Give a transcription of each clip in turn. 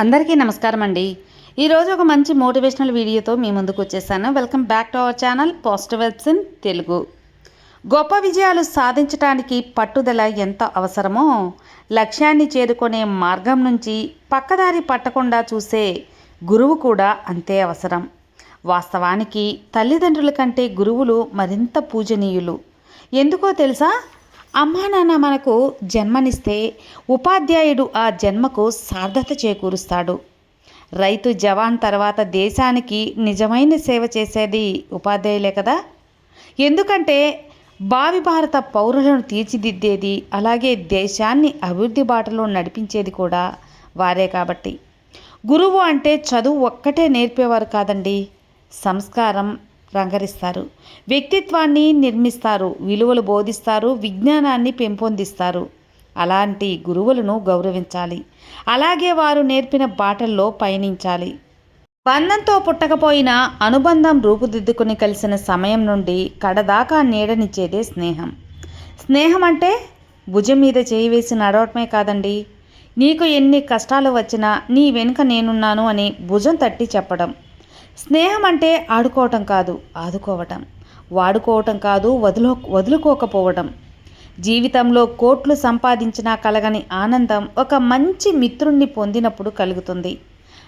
అందరికీ నమస్కారం అండి. ఈరోజు ఒక మంచి మోటివేషనల్ వీడియోతో మీ ముందుకు వచ్చేసాను. Welcome back to our channel positive vibes in Telugu. గొప్ప విజయాలు సాధించడానికి పట్టుదల ఎంత అవసరమో లక్ష్యాన్ని చేరుకునే మార్గం నుంచి పక్కదారి పట్టకుండా చూసే గురువు కూడా అంతే అవసరం. వాస్తవానికి తల్లిదండ్రుల కంటే గురువులు మరింత పూజనీయులు. ఎందుకో తెలుసా? అమ్మా నాన్న మనకు జన్మనిస్తే ఉపాధ్యాయుడు ఆ జన్మకు సార్థత చేకూరుస్తాడు. రైతు జవాన్ తర్వాత దేశానికి నిజమైన సేవ చేసేది ఉపాధ్యాయులే కదా. ఎందుకంటే భావి భారత పౌరులను తీర్చిదిద్దేది అలాగే దేశాన్ని అభివృద్ధి బాటలో నడిపించేది కూడా వారే కాబట్టి. గురువు అంటే చదువు ఒక్కటే నేర్పేవారు కాదండి. సంస్కారం రంగరిస్తారు. వ్యక్తిత్వాన్ని నిర్మిస్తారు. విలువలు బోధిస్తారు. విజ్ఞానాన్ని పెంపొందిస్తారు. అలాంటి గురువులను గౌరవించాలి. అలాగే వారు నేర్పిన బాటల్లో పయనించాలి. బంధంతో పుట్టకపోయినా అనుబంధం రూపుదిద్దుకుని కలిసిన సమయం నుండి కడదాకా నీడనిచ్చేదే స్నేహం. స్నేహం అంటే భుజం మీద చేయి వేసి నడవటమే కాదండి. నీకు ఎన్ని కష్టాలు వచ్చినా నీ వెనుక నేనున్నాను అని భుజం తట్టి చెప్పడం. స్నేహం అంటే ఆడుకోవటం కాదు ఆదుకోవటం. వాడుకోవటం కాదు వదులు వదులుకోకపోవటం. జీవితంలో కోట్లు సంపాదించినా కలగని ఆనందం ఒక మంచి మిత్రుణ్ణి పొందినప్పుడు కలుగుతుంది.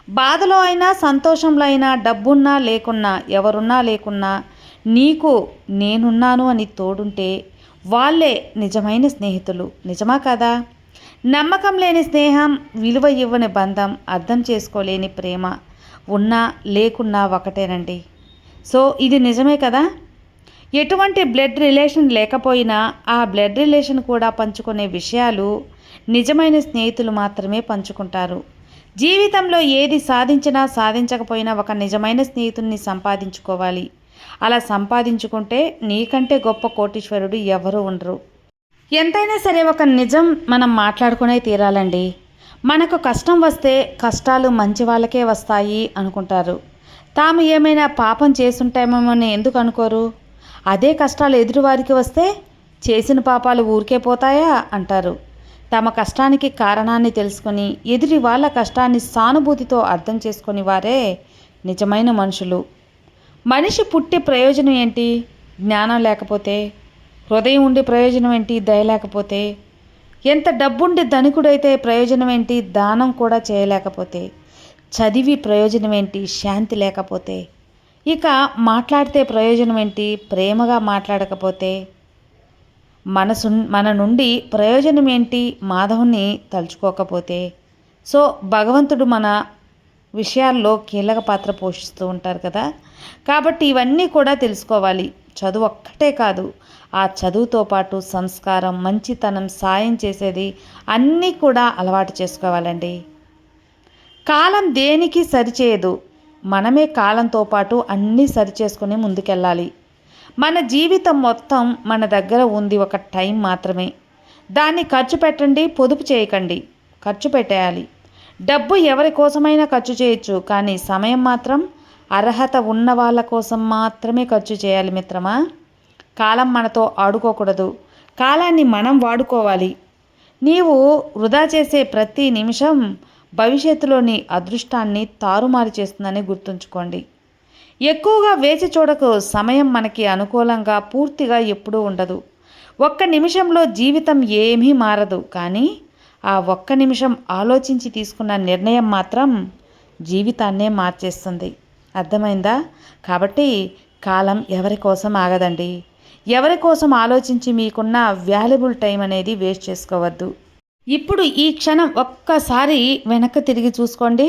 బాధలో అయినా సంతోషంలో అయినా డబ్బున్నా లేకున్నా ఎవరున్నా లేకున్నా నీకు నేనున్నాను అని తోడుంటే వాళ్ళే నిజమైన స్నేహితులు. నిజమా కదా? నమ్మకం లేని స్నేహం విలువ ఇవ్వని బంధం అర్థం చేసుకోలేని ప్రేమ. ఉన్నా లేకున్నా ఒకటేనండి. సో ఇది నిజమే కదా? ఎటువంటి బ్లడ్ రిలేషన్ లేకపోయినా ఆ బ్లడ్ రిలేషన్ కూడా పంచుకునే విషయాలు నిజమైన స్నేహితులు మాత్రమే పంచుకుంటారు. జీవితంలో ఏది సాధించినా సాధించకపోయినా ఒక నిజమైన స్నేహితుడిని సంపాదించుకోవాలి. అలా సంపాదించుకుంటే నీకంటే గొప్ప కోటీశ్వరుడు ఎవరు ఉండరు. ఎంతైనా సరే ఒక నిజం మనం మాట్లాడుకునే తీరాలండి. మనకు కష్టం వస్తే కష్టాలు మంచి వాళ్ళకే వస్తాయి అనుకుంటారు. తాము ఏమైనా పాపం చేసుంటామేమని ఎందుకు అనుకోరు? అదే కష్టాలు ఎదుటివారికి వస్తే చేసిన పాపాలు ఊరికే పోతాయా అంటారు. తమ కష్టానికి కారణాన్ని తెలుసుకొని ఎదుటి వాళ్ళ కష్టాన్ని సానుభూతితో అర్థం చేసుకొని వారే నిజమైన మనుషులు. మనిషి పుట్టే ప్రయోజనం ఏంటి? జ్ఞానం లేకపోతే హృదయం ఉండే ప్రయోజనం ఏంటి? దయ లేకపోతే ఎంత డబ్బుండి ధనికుడైతే ప్రయోజనం ఏంటి దానం కూడా చేయలేకపోతే చదివి ప్రయోజనం ఏంటి శాంతి లేకపోతే ఇక మాట్లాడితే ప్రయోజనం ఏంటి ప్రేమగా మాట్లాడకపోతే మనసు మన నుండి ప్రయోజనం ఏంటి మాధవుని తలుచుకోకపోతే. సో భగవంతుడు మన విషయాల్లో కీలక పాత్ర పోషిస్తూ ఉంటారు కదా. కాబట్టి ఇవన్నీ కూడా తెలుసుకోవాలి. చదువు ఒక్కటే కాదు. ఆ చదువుతో పాటు సంస్కారం మంచితనం సాయం చేసేది అన్నీ కూడా అలవాటు చేసుకోవాలండి. కాలం దేనికి సరిచేయదు? మనమే కాలంతో పాటు అన్నీ సరిచేసుకుని ముందుకెళ్ళాలి. మన జీవితం మొత్తం మన దగ్గర ఉంది ఒక టైం మాత్రమే. దాన్ని ఖర్చు పెట్టండి పొదుపు చేయకండి. ఖర్చు పెట్టేయాలి. డబ్బు ఎవరి కోసమైనా ఖర్చు చేయొచ్చు కానీ సమయం మాత్రం అర్హత ఉన్న వాళ్ళ కోసం మాత్రమే ఖర్చు చేయాలి మిత్రమా? కాలం మనతో ఆడుకోకూడదు. కాలాన్ని మనం వాడుకోవాలి. నీవు వృధా చేసే ప్రతి నిమిషం భవిష్యత్తులోని అదృష్టాన్ని తారుమారు చేస్తుందని గుర్తుంచుకోండి. ఎక్కువగా వేచి చూడకు సమయం మనకి అనుకూలంగా పూర్తిగా ఎప్పుడూ ఉండదు. ఒక్క నిమిషంలో జీవితం ఏమీ మారదు. కానీ ఆ ఒక్క నిమిషం ఆలోచించి తీసుకున్న నిర్ణయం మాత్రం జీవితాన్నే మార్చేస్తుంది. అర్థమైందా? కాబట్టి కాలం ఎవరి కోసం ఆగదండి? ఎవరి కోసం ఆలోచించి మీకున్న వాల్యుబుల్ టైం అనేది వేస్ట్ చేసుకోవద్దు. ఇప్పుడు ఈ క్షణం ఒక్కసారి వెనక్కి తిరిగి చూసుకోండి.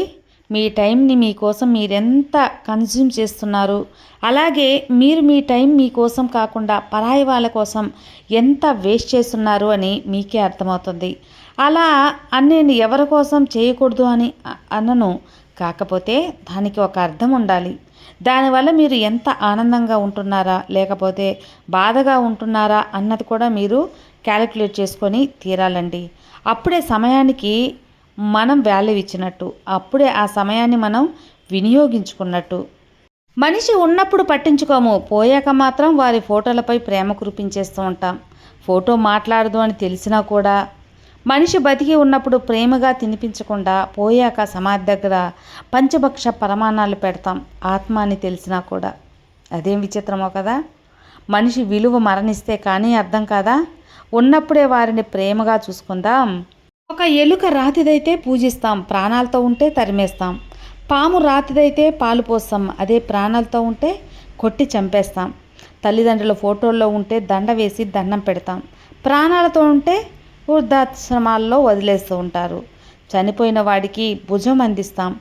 మీ టైంని మీకోసం మీరెంత కన్జ్యూమ్ చేస్తున్నారు? అలాగే మీరు మీ టైం మీకోసం కాకుండా పరాయి వాళ్ళ కోసం ఎంత వేస్ట్ చేస్తున్నారు అని మీకే అర్థమవుతుంది. అలా నేను ఎవరి కోసం చేయకూడదు అని అనను. కాకపోతే దానికి ఒక అర్థం ఉండాలి. దానివల్ల మీరు ఎంత ఆనందంగా ఉంటున్నారా లేకపోతే బాధగా ఉంటున్నారా అన్నది కూడా మీరు క్యాలిక్యులేట్ చేసుకొని తీరాలండి. అప్పుడే సమయానికి మనం వాల్యూ ఇచ్చినట్టు అప్పుడే ఆ సమయాన్ని మనం వినియోగించుకున్నట్టు. మనిషి ఉన్నప్పుడు పట్టించుకోము పోయాక మాత్రం వారి ఫోటోలపై ప్రేమ కురిపించేస్తూ ఉంటాం. ఫోటో మాట్లాడదు అని తెలిసినా కూడా మనిషి బతికి ఉన్నప్పుడు ప్రేమగా తినిపించకుండా పోయాక సమాధి దగ్గర పంచభక్ష పరమాణాలు పెడతాం. ఆత్మ అని తెలిసినా కూడా. అదేం విచిత్రమో కదా? మనిషి విలువ మరణిస్తే కానీ అర్థం కాదా? ఉన్నప్పుడే వారిని ప్రేమగా చూసుకుందాం. ఒక ఎలుక రాతిదైతే పూజిస్తాం. ప్రాణాలతో ఉంటే తరిమేస్తాం. పాము రాతిదైతే పాలు పోస్తాం. అదే ప్రాణాలతో ఉంటే కొట్టి చంపేస్తాం. తల్లిదండ్రుల ఫోటోల్లో ఉంటే దండ వేసి దండం పెడతాం. ప్రాణాలతో ఉంటే వృద్ధాశ్రమాల్లో వదిలేస్తూ ఉంటారు. చనిపోయిన వాడికి భుజం అందిస్తాం.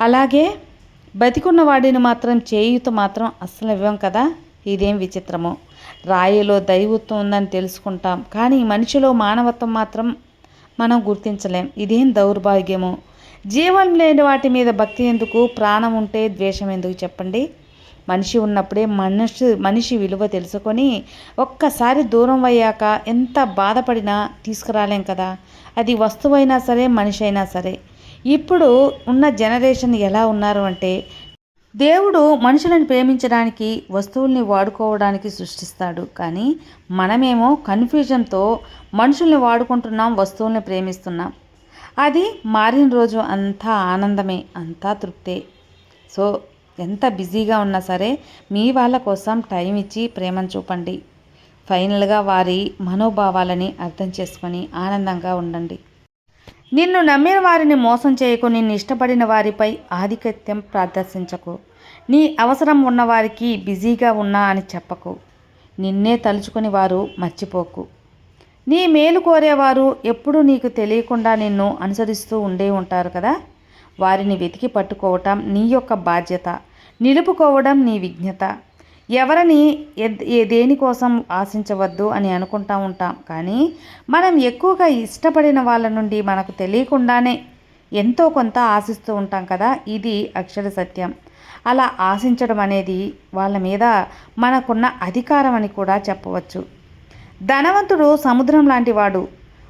అలాగే బతికున్న వాడిని మాత్రం చేయుత మాత్రం అస్సలు ఇవ్వం కదా? ఇదేం విచిత్రమో. రాయిలో దైవత్వం ఉందని తెలుసుకుంటాం. కానీ మనిషిలో మానవత్వం మాత్రం మనం గుర్తించలేం. ఇదేం దౌర్భాగ్యమో. జీవం లేని వాటి మీద భక్తి ఎందుకు? ప్రాణం ఉంటే ద్వేషం ఎందుకు? చెప్పండి. మనిషి ఉన్నప్పుడే మనిషి మనిషి విలువ తెలుసుకొని ఒక్కసారి దూరం అయ్యాక ఎంత బాధపడినా తీసుకురాలేం కదా. అది వస్తువైనా సరే మనిషి అయినా సరే. ఇప్పుడు ఉన్న జనరేషన్ ఎలా ఉన్నారు అంటే దేవుడు మనుషులను ప్రేమించడానికి వస్తువుల్ని వాడుకోవడానికి సృష్టిస్తాడు. కానీ మనమేమో కన్ఫ్యూజన్తో మనుషుల్ని వాడుకుంటున్నాం వస్తువుల్ని ప్రేమిస్తున్నాం. అది మారిన రోజు అంతా ఆనందమే అంతా తృప్తే. సో ఎంత బిజీగా ఉన్నా సరే మీ వాళ్ళ కోసం టైం ఇచ్చి ప్రేమను చూపండి. ఫైనల్గా వారి మనోభావాలని అర్థం చేసుకొని ఆనందంగా ఉండండి. నిన్ను నమ్మిన వారిని మోసం చేయకు నిన్ను ఇష్టపడిన వారిపై ఆధిపత్యం ప్రదర్శించకు. నీ అవసరం ఉన్నవారికి బిజీగా ఉన్నా అని చెప్పకు. నిన్నే తలుచుకుని వారు మర్చిపోకు. నీ మేలు కోరేవారు ఎప్పుడూ నీకు తెలియకుండా నిన్ను అనుసరిస్తూ ఉండే ఉంటారు కదా? వారిని వెతికి పట్టుకోవటం నీ యొక్క బాధ్యత. నిలుపుకోవడం నీ విజ్ఞత. ఎవరిని దేనికోసం ఆశించవద్దు అని అనుకుంటా ఉంటాం. కానీ మనం ఎక్కువగా ఇష్టపడిన వాళ్ళ నుండి మనకు తెలియకుండానే ఎంతో కొంత ఆశిస్తూ ఉంటాం కదా. ఇది అక్షర సత్యం. అలా ఆశించడం అనేది వాళ్ళ మీద మనకున్న అధికారం అని కూడా చెప్పవచ్చు. ధనవంతుడు సముద్రం లాంటి వాడు.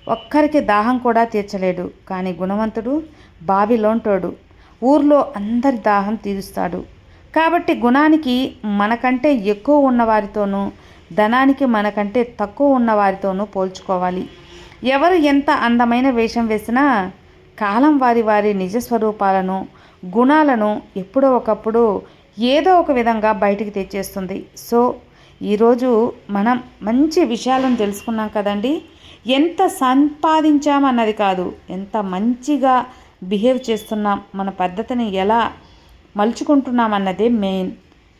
ఒక్కరికి దాహం కూడా తీర్చలేడు. కానీ గుణవంతుడు బావిలోంటోడు ఊర్లో అందరి దాహం తీరుస్తాడు. కాబట్టి గుణానికి మనకంటే ఎక్కువ ఉన్నవారితోనూ ధనానికి మనకంటే తక్కువ ఉన్నవారితోనూ పోల్చుకోవాలి. ఎవరు ఎంత అందమైన వేషం వేసినా కాలం వారి వారి నిజస్వరూపాలను గుణాలను ఎప్పుడో ఒకప్పుడు ఏదో ఒక విధంగా బయటికి తెచ్చేస్తుంది. సో ఈరోజు మనం మంచి విషయాలను తెలుసుకున్నాం కదండి. ఎంత సంపాదించామన్నది కాదు ఎంత మంచిగా బిహేవ్ చేస్తున్నాం మన పద్ధతిని ఎలా మలుచుకుంటున్నామన్నదే మెయిన్.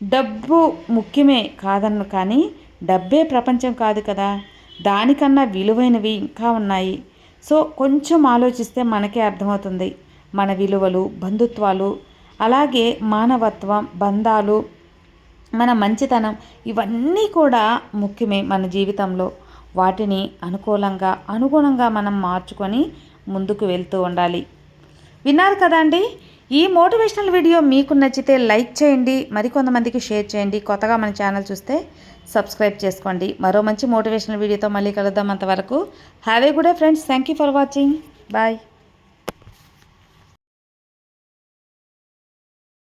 డబ్బు ముఖ్యమే కాదన్ను కానీ డబ్బే ప్రపంచం కాదు కదా. దానికన్నా విలువైనవి ఇంకా ఉన్నాయి. సో కొంచెం ఆలోచిస్తే మనకే అర్థమవుతుంది. మన విలువలు బంధుత్వాలు అలాగే మానవత్వం బంధాలు మన మంచితనం ఇవన్నీ కూడా ముఖ్యమే మన జీవితంలో. వాటిని అనుకూలంగా అనుగుణంగా మనం మార్చుకొని ముందుకు వెళ్తూ ఉండాలి. విన్నారు కదండి ఈ మోటివేషనల్ వీడియో మీకు నచ్చితే లైక్ చేయండి మరికొంతమందికి షేర్ చేయండి. కొత్తగా మన ఛానల్ చూస్తే సబ్స్క్రైబ్ చేసుకోండి. మరో మంచి మోటివేషనల్ వీడియోతో మళ్ళీ కలుద్దాం అంతవరకు. Have a good day friends thank you for watching bye